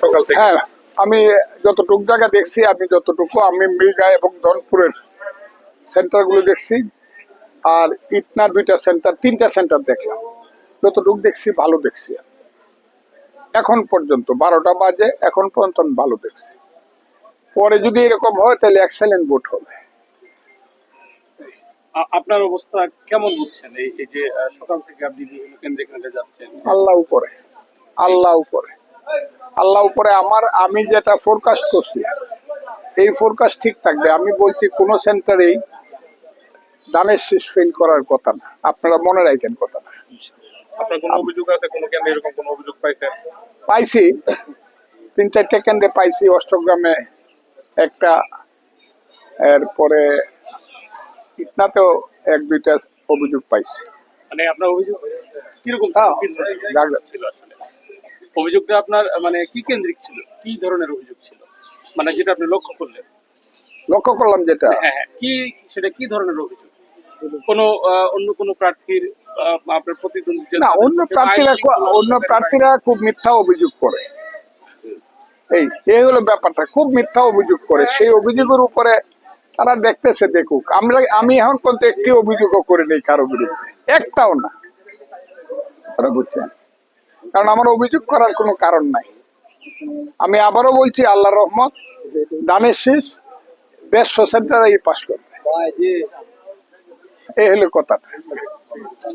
সকাল থেকে। হ্যাঁ আমি যতটুকু জায়গা দেখছি আমি যতটুকু আমি মৃগা এবং ধনপুরের সেন্টারগুলো দেখছি। আর ইটনা দুইটা সেন্টার তিনটা সেন্টার দেখলাম। যতটুকু দেখছি ভালো দেখছি এখন পর্যন্ত বারোটা বাজে এখন পর্যন্ত আমি ভালো দেখছি। পরে যদি এরকম হয় তাহলে এক্সেলেন্ট ভোট হবে। আপনার অবস্থা কেমন বুঝছেন? এই এই যে সকাল থেকে আপনি বিভিন্ন কেন্দ্রে কেন্দ্রে যাচ্ছেন। আল্লাহ উপরে। আল্লাহ উপরে। আল্লাহ উপরে আমার আমি যেটা ফোরকাস্ট করছি এই ফোরকাস্ট ঠিক থাকবে। আমি বলছি কোনো সেন্টারেই দানের শেষ ফেল করার কথা না। আপনারা মনে রাখেন কথা না। পাইছি। তিন চারটে কেন্দ্রে পাইছি। অষ্টগ্রামে একটা এরপরে ইটনাতেও এক দুইটা অভিযোগ পাইছি। মানে আপনার অভিযোগ কীরকম হ্যাঁ। ছিল আসলে? অভিযোগটা আপনার মানে কি কেন্দ্রিক ছিল? কি ধরনের অভিযোগ ছিল? মানে যেটা আপনি লক্ষ্য করলেন? লক্ষ্য করলাম যেটা। হ্যাঁ হ্যাঁ কি সেটা কি ধরনের অভিযোগ? কোনো অন্য কোনো প্রার্থীর আপনার প্রতিদ্বন্দ্বী না অন্য প্রার্থীরা অন্য প্রার্থীরা খুব মিথ্যা অভিযোগ করে। এই এই হলো ব্যাপারটা খুব মিথ্যা অভিযোগ করে। সেই অভিযোগের উপরে তারা দেখতেছে দেখুক। আমরা আমি এখন পর্যন্ত একটি অভিযোগও করে নেই কারও বিরুদ্ধে। একটাও না। তারা বুঝছেন? কারণ আমার অভিযোগ করার কোনো কারণ নাই। আমি আবারও বলছি আল্লাহ রহমত, দানের শেষ, দেড়শো সেন্টার এই পাশ করবে। এই হলো কথাটা।